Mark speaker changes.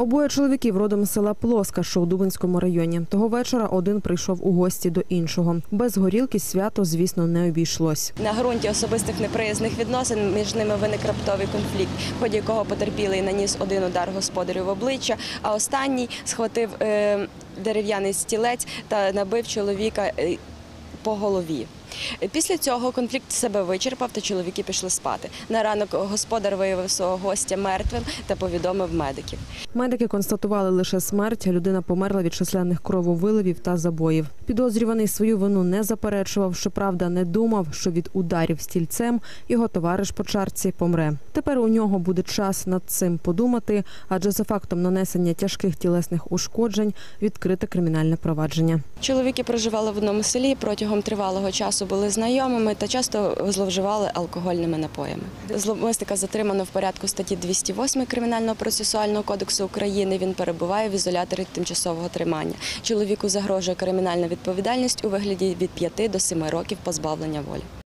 Speaker 1: Обоє чоловіків родом з села Плоска, що у Дубинському районі. Того вечора один прийшов у гості до іншого. Без горілки свято, звісно, не обійшлось.
Speaker 2: На ґрунті особистих неприязних відносин між ними виник раптовий конфлікт, в ході якого потерпілий наніс один удар господарю в обличчя, а останній схватив е, дерев'яний стілець та набив чоловіка е, по голові. Після цього конфлікт себе вичерпав, та чоловіки пішли спати. На ранок господар виявив свого гостя мертвим та повідомив медиків.
Speaker 1: Медики констатували лише смерть. Людина померла від численних крововиливів та забоїв. Підозрюваний свою вину не заперечував. Щоправда, не думав, що від ударів стільцем його товариш по чарці помре. Тепер у нього буде час над цим подумати, адже за фактом нанесення тяжких тілесних ушкоджень відкрите кримінальне провадження.
Speaker 2: Чоловіки проживали в одному селі протягом тривалого часу були знайомими та часто зловживали алкогольними напоями. Зловмисника затримано в порядку статті 208 Кримінального процесуального кодексу України. Він перебуває в ізоляторі тимчасового тримання. Чоловіку загрожує кримінальна відповідальність у вигляді від 5 до 7 років позбавлення волі.